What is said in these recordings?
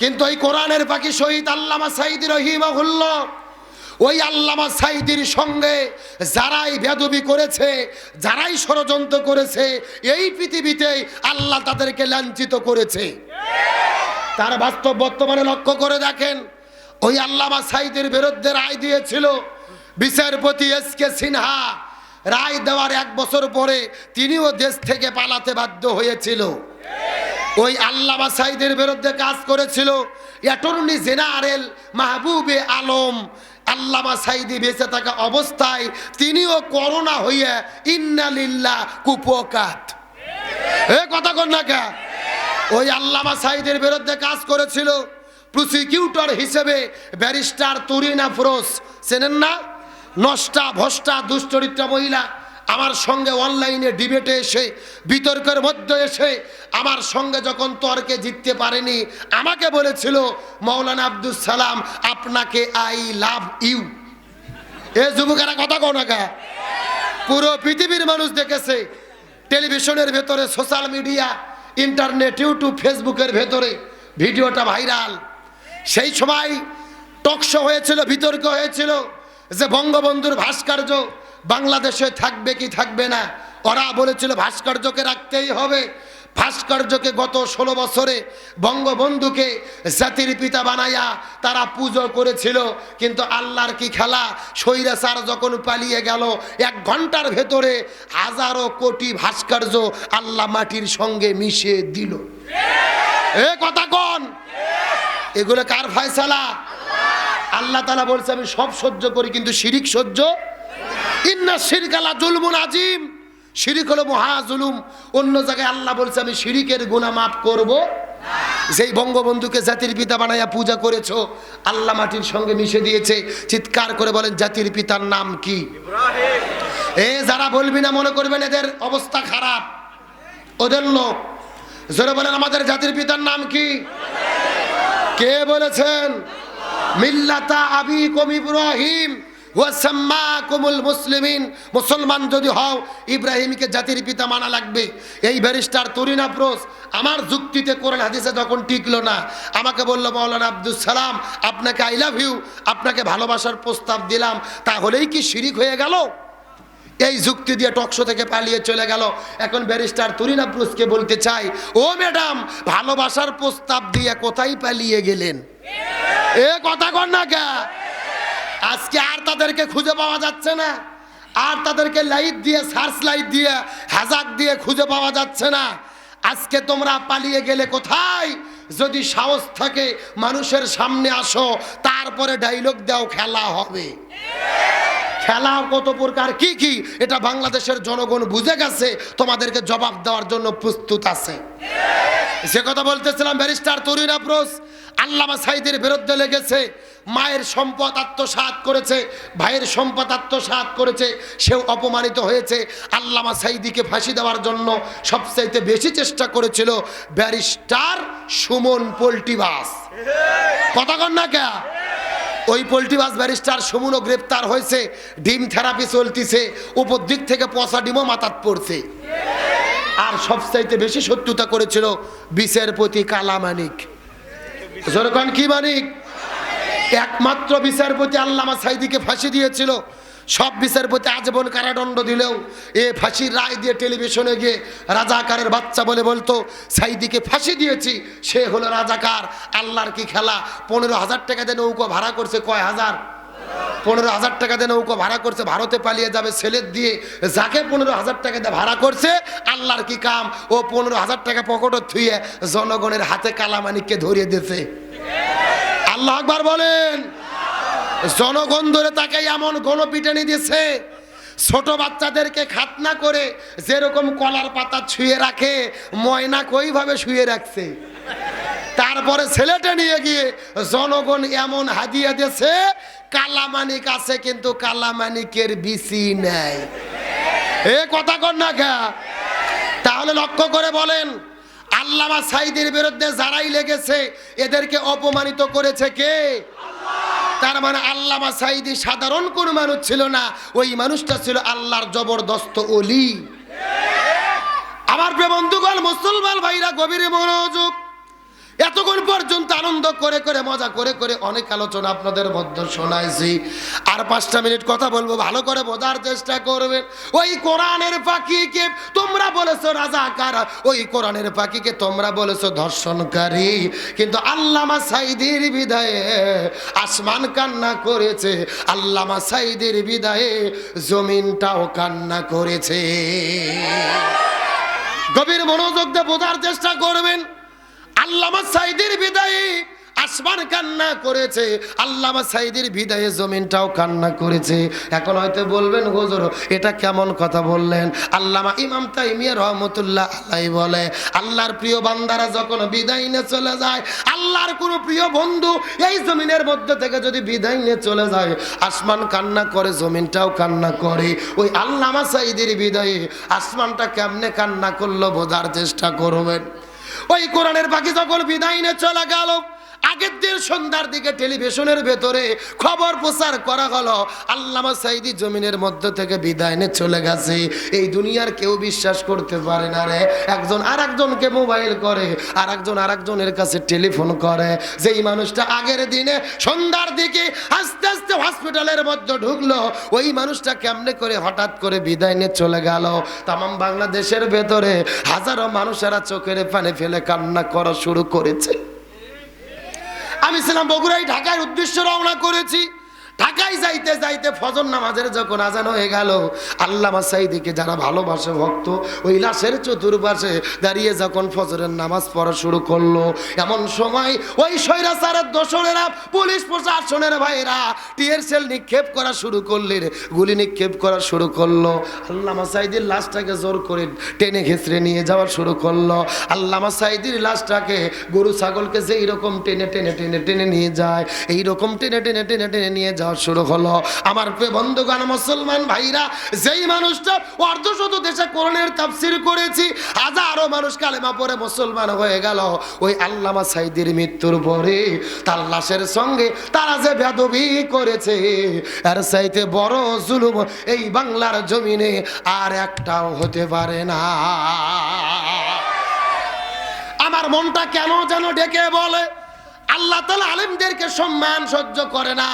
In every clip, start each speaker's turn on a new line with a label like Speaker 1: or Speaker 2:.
Speaker 1: কিন্তু ওই কোরআনের পাখি শহীদ আল্লামা সাইদ রহিমাহুল্লাহ, ওই আল্লামা সাইদির সঙ্গে যারাই বেদবি করেছে, যারাই ষড়যন্ত্র করেছে, এই পৃথিবীতেই আল্লাহ তাদেরকে লাঞ্ছিত করেছে। তার বাস্তব বর্তমানে লক্ষ্য করে দেখেন, ওই আল্লামা সাইদের বিরুদ্ধে রায় দিয়েছিল বিচারপতি এস কে সিনহা। রায় দেওয়ার এক বছর পরে তিনিও দেশ থেকে পালাতে বাধ্য হয়েছিল। ওই আল্লামা সাইদের বিরুদ্ধে কাজ করেছিল। অ্যাটর্নি জেনারেল মাহবুবে আলম আল্লামা সাইদি বেঁচে থাকা অবস্থায় তিনিও করোনা হইয়া ইন্নালিল্লা কুপকাত। এ কথা কন না কে? ওই আল্লামা সাইদের বিরুদ্ধে কাজ করেছিল। প্রসিকিউটর হিসেবে ব্যারিস্টার তুরিনা ফরোজ চেনেন না? নষ্টা ভষ্টা দুশ্চরিত্রা মহিলা। আমার সঙ্গে অনলাইনে ডিবেটে এসে, বিতর্কের মধ্যে এসে, আমার সঙ্গে যখন তর্কে জিততে পারেনি, আমাকে বলেছিল, মৌলানা আব্দুল সালাম, আপনাকে আই লাভ ইউ। এ যুবকেরা কথা কও না পুরো পৃথিবীর মানুষ দেখেছে, টেলিভিশনের ভেতরে, সোশ্যাল মিডিয়া, ইন্টারনেট, ইউটিউব, ফেসবুকের ভেতরে, ভিডিওটা ভাইরাল। সেই সময় টকশো হয়েছিল, বিতর্ক হয়েছিল যে বঙ্গবন্ধুর ভাস্কর্য বাংলাদেশে থাকবে কি থাকবে না? ওরা বলেছিল ভাস্কর্যকে রাখতেই হবে। ভাস্কর্যকে গত ষোলো বছরে বঙ্গবন্ধুকে জাতির পিতা বানাইয়া তারা পুজো করেছিল, কিন্তু আল্লাহর কি খেলা? স্বৈরাচার যখন পালিয়ে গেল, এক ঘণ্টার ভেতরে হাজারো কোটি ভাস্কর্য আল্লাহ মাটির সঙ্গে মিশিয়ে দিল। এ কথা কন? এগুলো কার ফয়সালা? আল্লাহ তালা বলছে, আমি সব সহ্য করি, কিন্তু শিরিক সহ্য ইন্না শিরকালা জুলমুন আজিম। শিরিক হলো মহা জুলুম। অন্য জায়গায় আল্লাহ বলছে আমি শিরিকের গুণা মাফ করব। যেই বঙ্গবন্ধুকে জাতির পিতা বানাইয়া পূজা করেছ আল্লাহ মাটির সঙ্গে মিশে দিয়েছে। চিৎকার করে বলেন জাতির পিতার নাম কি? এ যারা বলবি না মনে করবেন এদের অবস্থা খারাপ। ওদের লোক জোরে বলেন আমাদের জাতির পিতার নাম কি? কে বলেছেন? মিল্লাতা আবি কম ইব্রাহিম। ওয়াসাম্মাকুমুল মুসলিমিন, মুসলমান যদি হও, ইব্রাহিমকে জাতির পিতা মানা লাগবে। এই ব্যারিস্টার তরিন আফরোজ আমার যুক্তিতে কোরআন হাদিসে যখন টিকলো না, আমাকে বলল, মৌলানা আব্দুল সালাম, আপনাকে আই লাভ ইউ আপনাকে ভালোবাসার প্রস্তাব দিলাম, তাহলেই কি শিরিক হয়ে গেল? এই যুক্তি দিয়ে টকশো থেকে পালিয়ে চলে গেল। এখন ব্যারিস্টার তুরিনা ব্রুসকে বলতে চাই, ও ম্যাডাম, ভালোবাসার প্রস্তাব দিয়ে কোথায় পালিয়ে গেলেন? এ কথা কর না কে? আজকে আর তাদেরকে খুঁজে পাওয়া যাচ্ছে না। আর তাদেরকে লাইট দিয়ে, সার্চ লাইট দিয়ে হ্যাজাক দিয়ে খুঁজে পাওয়া যাচ্ছে না। আজকে তোমরা পালিয়ে গেলে কোথায়? যদি সাহস থাকে, মানুষের সামনে আসো, তারপরে ডাইলগ দাও, খেলা হবে। খেলা কত প্রকার, কি কি? এটা বাংলাদেশের জনগণ বুঝে গেছে, তোমাদেরকে জবাব দেওয়ার জন্য প্রস্তুত আছে। যে কথা বলতেছিলাম, ব্যারিস্টার তরুণ আফরোজ আল্লামা সাইদের বিরুদ্ধে লেগেছে, মায়ের সম্পদ আত্মসাৎ করেছে, ভাইয়ের সম্পদ আত্মসাৎ করেছে, সেও অপমানিত হয়েছে। আল্লামা সাইদিকে ফাঁসি দেওয়ার জন্য সবচাইতে বেশি চেষ্টা করেছিল ব্যারিস্টার সুমন পোল্টিবাস। কথা কন না কে? ওই পোল্ট্রিবাস ব্যারিস্টার সুমনও গ্রেপ্তার হয়েছে, ডিম থেরাপি চলতিছে, উপর দিক থেকে পচা ডিমও মাথাত পড়ছে। আর সবচাইতে বেশি শত্রুতা করেছিল বিচারপতি কালামানিক। জনগণ কি মানিক? একমাত্র বিচারপতি আল্লামা সাইদিকে ফাঁসি দিয়েছিল। সব বিচারপতি আজীবন কারাদণ্ড দিলেও এ ফাঁসির রায় দিয়ে টেলিভিশনে গিয়ে রাজাকারের বাচ্চা বলে বলতো, সাইদিকে ফাঁসি দিয়েছি, সে হলো রাজাকার। আল্লাহর কি খেলা? পনেরো হাজার টাকা দিয়ে নৌকা ভাড়া করছে কয় হাজার? পনেরো হাজার টাকা দিয়ে নৌকা ভাড়া করছে, ভারতে পালিয়ে যাবে ছেলের দিয়ে যাকে পনেরো হাজার টাকা দিয়ে ভাড়া করছে, আল্লাহর কি কাম? ও পনেরো হাজার টাকা পকেটও থুয়ে জনগণের হাতে কালামানিককে ধরিয়ে দিয়েছে। আল্লাহ আকবার বলেন, জনগণ ধরে তাকে এমন গণপিটানি দিয়েছে, ছোট বাচ্চাদেরকে খাতনা করে যেরকম কলার পাতা ছুঁয়ে রাখে, ময়না কইভাবে শুয়ে রাখছে। তারপরে ছেলেটা নিয়ে গিয়ে জনগণ এমন হাদিয়া দিয়েছে, কালামানিক আছে কিন্তু কালামানিকের বিসি নেই। এ কথা কর না খা তাহলে লক্ষ্য করে বলেন, আল্লামা সাইদের বিরুদ্ধে যারাই লেগেছে, এদেরকে অপমানিত করেছে কে? তার মানে আল্লামা সাইদি সাধারণ কোন মানুষ ছিল না, ওই মানুষটা ছিল আল্লাহর জবরদস্ত অলি আমার প্রিয় বন্ধুগণ, মুসলমান ভাইরা, গভীরে মনোযোগ এতক্ষণ পর্যন্ত আনন্দ করে করে, মজা করে করে অনেক আলোচনা আপনাদের মধ্যে শোনাইছি। আর পাঁচটা মিনিট কথা বলব, ভালো করে বোঝার চেষ্টা করবেন। ওই কোরআনের পাখিকে তোমরা বলেছ রাজাকার, ওই কোরআনের পাখিকে তোমরা বলেছ ধর্ষণকারী। কিন্তু আল্লামা সাইদির বিদায়ে আসমান কান্না করেছে, আল্লামা সাইদির বিদায়ে জমিনটাও কান্না করেছে। গভীর মনোযোগ দিয়ে বোঝার চেষ্টা করবেন। আল্লামা সাইদির বিদায়ে আসমান কান্না করেছে, আল্লামা সাইদির বিদায়ে জমিনটাও কান্না করেছে। এখন হয়তো বলবেন, হুজুর, এটা কেমন কথা বললেন? আল্লামা ইমাম তাইমিয়া রহমতুল্লাহ আল্লাহ বলে, আল্লাহর প্রিয় বান্দারা যখন বিদায় নিয়ে চলে যায়, আল্লাহর কোনো প্রিয় বন্ধু এই জমিনের মধ্যে থেকে যদি বিদায় নিয়ে চলে যায়, আসমান কান্না করে, জমিনটাও কান্না করে। ওই আল্লামা সাইদির বিদায়ে আসমানটা কেমনে কান্না করল বোঝার চেষ্টা করবেন। ওই কোরআনের বাকি সকল বিদায় চলে গেল আগের দিন সন্ধ্যার দিকে টেলিভিশনের ভেতরে খবর প্রচার করা হলো, আল্লামা সাইদি জমিনের মধ্য থেকে বিদায় নিয়ে চলে গেছে। এই দুনিয়ার কেউ বিশ্বাস করতে পারে না রে। একজন আর একজনকে মোবাইল করে আর একজন আর একজনের কাছে টেলিফোন করে। যেই মানুষটা আগের দিনে সন্ধ্যার দিকে আস্তে আস্তে হসপিটালের মধ্যে ঢুকলো, ওই মানুষটা কেমনে করে হঠাৎ করে বিদায় নিয়ে চলে গেল? তামাম বাংলাদেশের ভেতরে হাজারো মানুষেরা চোখের পানি ফেলে কান্না করা শুরু করেছে। আমি ছিলাম বগুড়াই ঢাকার উদ্দেশ্য রওনা করেছি। ঢাকায় যাইতে যাইতে ফজর নামাজের যখন আজান হয়ে গেল, আল্লামা সাইদিকে যারা ভালোবাসে ভক্ত, ওই লাশের চতুর্পাশে দাঁড়িয়ে যখন ফজরের নামাজ পড়া শুরু করল, এমন সময় ওই স্বৈরাচারের দোসরেরা, পুলিশ প্রশাসনের ভাইরা টিয়ার সেল নিক্ষেপ করা শুরু করলেন, গুলি নিক্ষেপ করা শুরু করল। আল্লামা সাইদির লাশটাকে জোর করে টেনে ঘেঁচড়ে নিয়ে যাওয়া শুরু করল। আল্লামা সাইদির লাশটাকে গরু ছাগলকে যেই রকম টেনে টেনে টেনে টেনে নিয়ে যায়, এই রকম টেনে টেনে টেনে টেনে নিয়ে যাওয়া শুরু হলো। আমার বন্ধুগণ, মুসলমান ভাইরা, যেই মানুষটা অর্ধশত দেশে কোরআনের তাফসির করেছি, হাজারো মানুষ কালেমা পরে মুসলমান হয়ে গেল। ওই আল্লামা সাইদির মৃত্যুর পরে তার লাশের সঙ্গে তারা যে বেদবি করেছে আর চাইতে বড় জুলুম এই বাংলার জমিনে আর একটাও হতে পারে না। আমার মনটা কেন যেন ডেকে বলে? আল্লাহ তালা আলেমদেরকে সম্মান সহ্য করে না।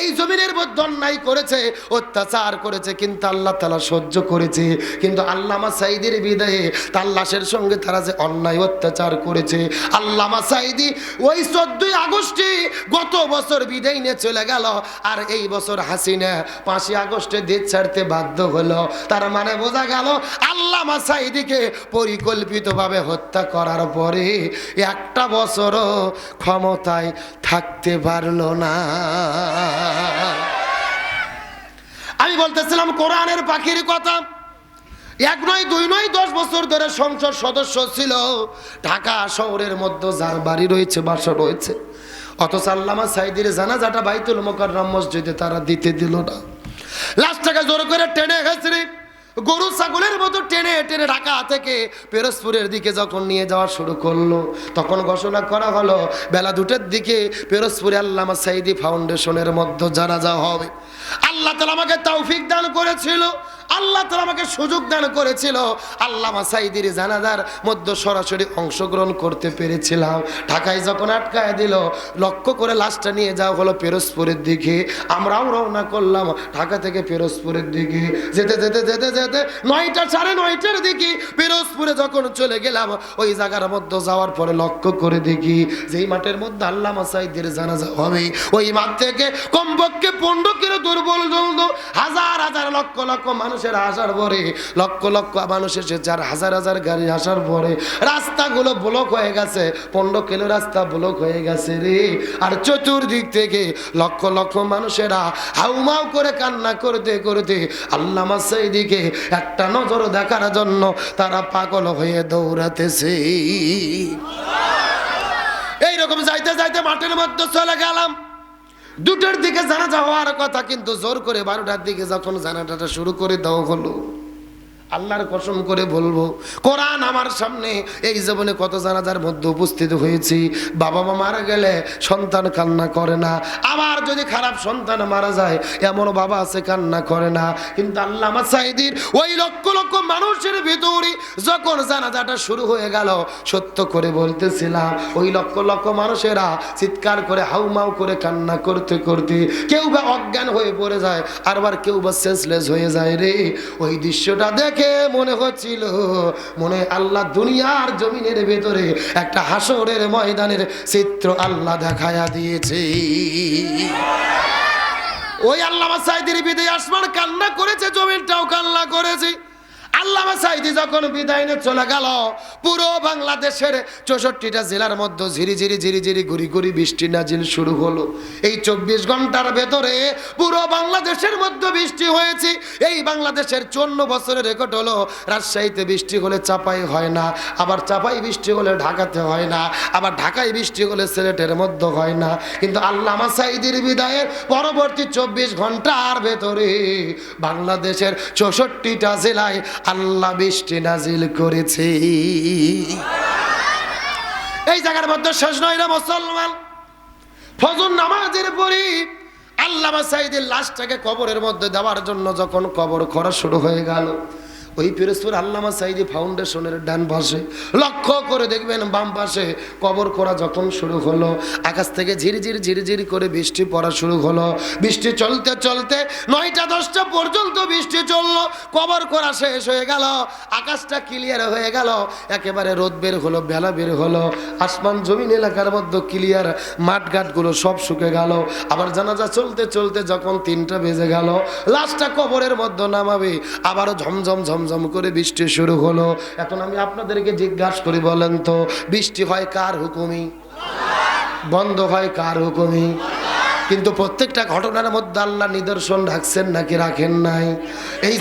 Speaker 1: এই জমিনের মধ্যে অন্যায় করেছে, অত্যাচার করেছে, কিন্তু আল্লাহ তালা সহ্য করেছে। কিন্তু আল্লামা সাইদির বিদায়ে তার লাশের সঙ্গে তারা যে অন্যায়, অত্যাচার করেছে, আল্লামা সাইদি ওই চোদ্দই আগস্টে গত বছর বিদায় নিয়ে চলে গেল, আর এই বছর হাসিনা পাঁচই আগস্টে দেশ ছাড়তে বাধ্য হলো। তার মানে বোঝা গেল, আল্লামা সাইদিকে পরিকল্পিতভাবে হত্যা করার পরে একটা বছরও ক্ষমতায় থাকতে পারল না। আমি বলতেছিলাম, কোরআনের পাখির কথা। এক নয়, দুই নয়, দশ বছর ধরে সংসদ সদস্য ছিল। ঢাকা শহরের মধ্যে যার বাড়ি রয়েছে, বাসা রয়েছে। অথচ আল্লামা সাইদির জানাজাটা বাইতুল মোকাররম মসজিদে তারা দিতে দিল না। লাস্টটাকে জোর করে টেনে গেছে গরু ছাগলের মতো টেনে টেনে ঢাকা থেকে পেরোজপুরের দিকে যখন নিয়ে যাওয়া শুরু করল, তখন ঘোষণা করা হলো, বেলা দুটোর দিকে পেরোজপুরে আল্লামা সাইদি ফাউন্ডেশনের মধ্যে জানাজা হবে। আল্লাহ তালা আমাকে তৌফিক দান করেছিল। আল্লাহ তালা আমাকে সুযোগ দান করেছিল। আল্লামা সাইদির জানাজার মধ্যে সরাসরি অংশগ্রহণ করতে পেরেছিলাম। ঢাকায় যখন আটকায় দিল, লক্ষ্য করে লাশটা নিয়ে যাওয়া হলো পেরোজপুরের দিকে। আমরাও রওনা করলাম ঢাকা থেকে পেরোজপুরের দিকে। যেতে যেতে যেতে যেতে নয়টা, সাড়ে নয়টার দিকে পেরোজপুরে যখন চলে গেলাম, ওই জায়গার মধ্যে যাওয়ার পরে লক্ষ্য করে দেখি, যেই মাঠের মধ্যে আল্লামা সাইদের জানাজা হবে, ওই মাঠ থেকে কমপক্ষে পনেরো কিলো দুর্বল হাজার হাজার লক্ষ লক্ষ মানুষের আসার পরে, লক্ষ লক্ষ মানুষ এসেছে আর হাজার হাজার গাড়ি আসার পরে, রাস্তাগুলো ব্লক হয়ে গেছে। পনেরো কিলো রাস্তা ব্লক হয়ে গেছে রে। আর চতুর্দিক থেকে লক্ষ লক্ষ মানুষেরা হাউমাউ করে কান্না করতে করতে আল্লামা দিকে একটা নজর দেখার জন্য তারা পাগল হয়ে দৌড়াতেছে। এইরকম যাইতে যাইতে মাঠের মধ্যে চলে গেলাম। দুটোর দিকে জানাজা হওয়ার কথা, কিন্তু জোর করে বারোটার দিকে যখন জানাজাটা শুরু করে দেওয়া হলো। আল্লাহর কসম করে বলব, কোরআন আমার সামনে এই জীবনে কত জানাজার মধ্যে উপস্থিত হয়েছি। বাবা মা মারা গেলে সন্তান কান্না করে না। আবার যদি খারাপ সন্তান মারা যায়, এমন বাবা আছে কান্না করে না। কিন্তু আল্লাহ আমার সাইদির ওই লক্ষ লক্ষ মানুষের ভিতরে যখন জানাজাটা শুরু হয়ে গেল, সত্য করে বলতেছিলাম, ওই লক্ষ লক্ষ মানুষেরা চিৎকার করে হাউমাউ করে কান্না করতে করতে কেউ বা অজ্ঞান হয়ে পড়ে যায়, আরবার কেউ বা সেন্সলেস হয়ে যায় রে। ওই দৃশ্যটা দেখে মনে হচ্ছিল মনে আল্লাহ দুনিয়ার জমিনের ভেতরে একটা হাসরের ময়দানের চিত্র আল্লাহ দেখায়া দিয়েছে। ওই আল্লাহ সাইদির বিদে আসমান কান্না করেছে, জমিনটাও কান্না করেছে। আল্লামা সাইদি যখন বিদায় নিয়ে চলে গেল, পুরো বাংলাদেশের চৌষট্টিটা জেলার মধ্যে ঝিরি ঝিরি ঝিরি ঝিরি ঘুরি ঘুরি বৃষ্টি নাজিল শুরু হলো। এই চব্বিশ ঘণ্টার ভেতরে পুরো বাংলাদেশের মধ্যে বৃষ্টি হয়েছে। এই বাংলাদেশের চন্ন বছরের রেকর্ড হলো, রাজশাহীতে বৃষ্টি হলে চাপাই হয় না, আবার চাপাই বৃষ্টি হলে ঢাকাতে হয় না, আবার ঢাকায় বৃষ্টি হলে সিলেটের মধ্যে হয় না। কিন্তু আল্লামা সাইদির বিদায়ের পরবর্তী চব্বিশ ঘণ্টার ভেতরে বাংলাদেশের চৌষট্টিটা জেলায় আল্লাহ বৃষ্টি নাজিল করেছে। এই জায়গার মধ্যে শেষ নয় না মুসলমান। ফজর নামাজের পরে আল্লাহ সাইদের লাশটাকে কবরের মধ্যে দেওয়ার জন্য যখন কবর খরা শুরু হয়ে গেল ওই পিরোজপুর আল্লামা সাইদি ফাউন্ডেশনের ডান পাশে। লক্ষ্য করে দেখবেন বাম পাশে কবর করা যখন শুরু হলো, আকাশ থেকে ঝিরঝির ঝিরঝির করে বৃষ্টি পড়া শুরু হলো। বৃষ্টি চলতে চলতে নয়টা দশটা পর্যন্ত বৃষ্টি চলল, কবর করা শেষ হয়ে গেল, আকাশটা ক্লিয়ার হয়ে গেল, একেবারে রোদ বের হলো, বেলা বের হলো, আসমান জমিন এলাকার মধ্যে ক্লিয়ার মাঠঘাটগুলো সব শুকে গেল। আবার জানাজা চলতে চলতে যখন তিনটা বেজে গেল, লাশটা কবরের মধ্যে নামাবে, আবারও ঝমঝম ঝমঝম করে বৃষ্টি শুরু হলো। এখন আমি আপনাদেরকে জিজ্ঞাসা করি, বলেন তো, বৃষ্টি হয় কার হুকুমি? বন্ধ হয় কার হুকুমি? কিন্তু প্রত্যেকটা ঘটনার মধ্যে আল্লাহ নিদর্শন রাখছেন নাকি রাখেন নাই? এই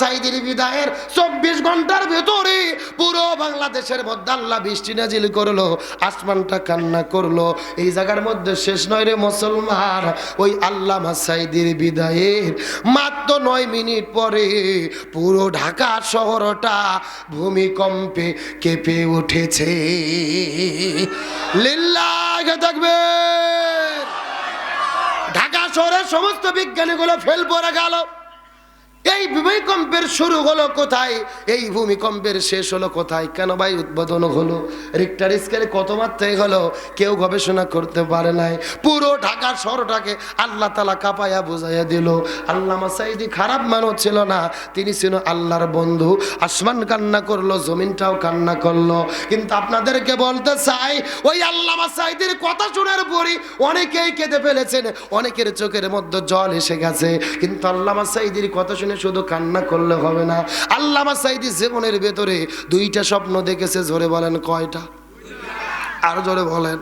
Speaker 1: সাইদির বিদায়ের চব্বিশ ঘণ্টার ভেতরে পুরো বাংলাদেশের মধ্যে আল্লাহ বৃষ্টি নাজিল করল, আসমানটা কান্না করল। এই জায়গার মধ্যে শেষ নয় রে মুসলমান, ওই আল্লাহ সাইদির বিদায়ের মাত্র নয় মিনিট পরে পুরো ঢাকা শহরটা ভূমিকম্পে কেঁপে উঠেছে। লিল্লাহ থাকবে। শহরের সমস্ত বিজ্ঞানীগুলো ফেল পড়ে গেল। এই ভূমিকম্পের শুরু হলো কোথায়? এই ভূমিকম্পের শেষ হলো কোথায়? কেন ভাই উদ্বোধন হলো? রিক্টার স্কেলে কত মাত্রায় হলো? কেউ গবেষণা করতে পারে নাই। পুরো ঢাকা শহরটাকে আল্লাহ তালা কাপায়া বুঝাইয়া দিল। আল্লাহ সাইদি খারাপ মানুষ ছিল না, তিনি ছিল আল্লাহর বন্ধু। আসমান কান্না করল, জমিনটাও কান্না করল। কিন্তু আপনাদেরকে বলতে চাই, ওই আল্লাহ সাইদির কথা শোনার পরই অনেকেই কেঁদে ফেলেছেন, অনেকের চোখের মধ্যে জল এসে গেছে। কিন্তু আল্লামা সাইদির কথা শুনে শুধু কান্না করলে হবে না। আল্লামা সাইদি জীবনের ভেতরে দুইটা স্বপ্ন দেখেছে, জোরে বলেন কয়টা? আরও জোরে বলেন।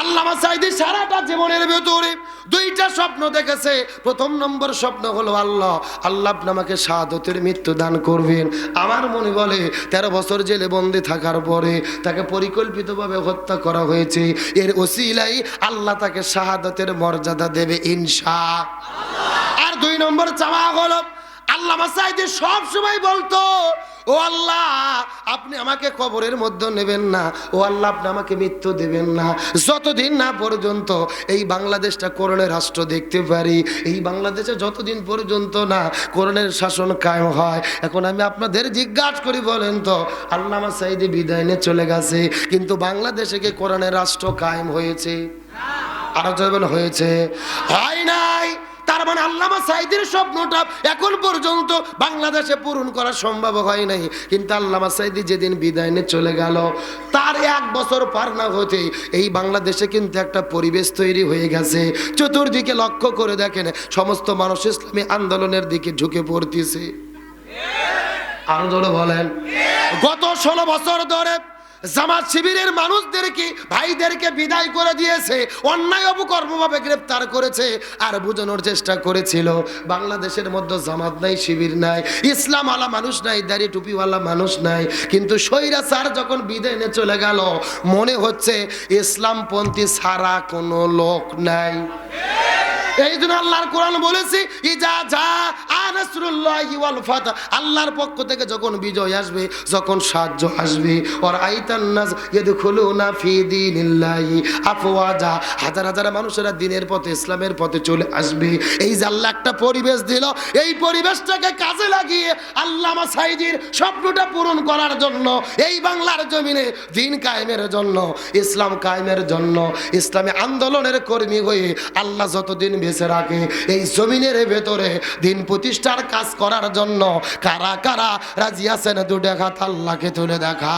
Speaker 1: আল্লামা সাইদি সারাটা জীবনের ভেতরে দুইটা স্বপ্ন দেখেছে। প্রথম নম্বর স্বপ্ন হলো আল্লাহ আল্লাহ আমাকে শাহাদতের মৃত্যু দান করবেন। আমার মনে বলে, তেরো বছর জেলে বন্দি থাকার পরে তাকে পরিকল্পিতভাবে হত্যা করা হয়েছে। এর ওসিলাই আল্লাহ তাকে শাহাদতের মর্যাদা দেবে, ইনশা। আর দুই নম্বর চাওয়া হলো আল্লাহ সাইদি সব সময় বলতো, ও আল্লাহ, আপনি আমাকে কবরের মধ্যে নেবেন না। ও আল্লাহ, আপনি আমাকে মৃত্যু দেবেন না। যতদিন না পর্যন্ত এই বাংলাদেশটা করণের রাষ্ট্র দেখতে পারি, এই বাংলাদেশে যতদিন পর্যন্ত না করণের শাসন কায়েম হয়, এখন আমি আপনাদের জিজ্ঞাসা করি, বলেন তো, আল্লামা সাইদি বিদায় নিয়ে চলে গেছে, কিন্তু বাংলাদেশে কি করণের রাষ্ট্র কায়েম হয়েছে? আরও হয়েছে। হয় নাই। তার মানে আল্লামা সাইদের স্বপ্নটা এখন পর্যন্ত বাংলাদেশে পূরণ করা সম্ভব হয় নাই। কিন্তু আল্লামা সাইদি যেদিন বিদায় নিয়ে চলে গেল, তার এক বছর পার না হতে এই বাংলাদেশে কিন্তু একটা পরিবেশ তৈরি হয়ে গেছে। চতুর্দিকে লক্ষ্য করে দেখেন, সমস্ত মানুষ ইসলামী আন্দোলনের দিকে ঝুঁকে পড়তেছে। আরও বলেন। গত ষোলো বছর ধরে জামাত শিবিরের মানুষদেরকে, ভাইদেরকে বিদায় করে দিয়েছে, অন্যায় অপকর্মভাবে গ্রেপ্তার করেছে আর বোঝানোর চেষ্টা করেছিল। বাংলাদেশের মধ্যে জামাত নাই, শিবির নাই ইসলাম আলা মানুষ নাই, দাড়ি টুপিওয়ালা মানুষ নাই, কিন্তু সৈরা স্যার যখন বিদায় নিয়ে চলে গেল, মনে হচ্ছে ইসলামপন্থী ছাড়া কোনো লোক নাই। এই জন্য আল্লাহর কোরআন বলেছি আল্লাহর পক্ষ থেকে যখন বিজয় আসবে, যখন সাহায্য আসবে ওর আইতান ফি হাজার হাজার মানুষেরা দিনের পথে, ইসলামের পথে চলে আসবে। এই যে আল্লাহ একটা পরিবেশ দিল, এই পরিবেশটাকে কাজে লাগিয়ে আল্লামা সাইদির স্বপ্নটা পূরণ করার জন্য, এই বাংলার জমিনে দিন কায়েমের জন্য, ইসলাম কায়েমের জন্য, ইসলামী আন্দোলনের কর্মী হয়ে আল্লাহ যতদিন বেঁচে রাখে এই জমিনের ভেতরে দিন প্রতিষ্ঠার কাজ করার জন্য কারা কারা রাজি আছেন? দু দেখা আল্লাহকে তুলে দেখা।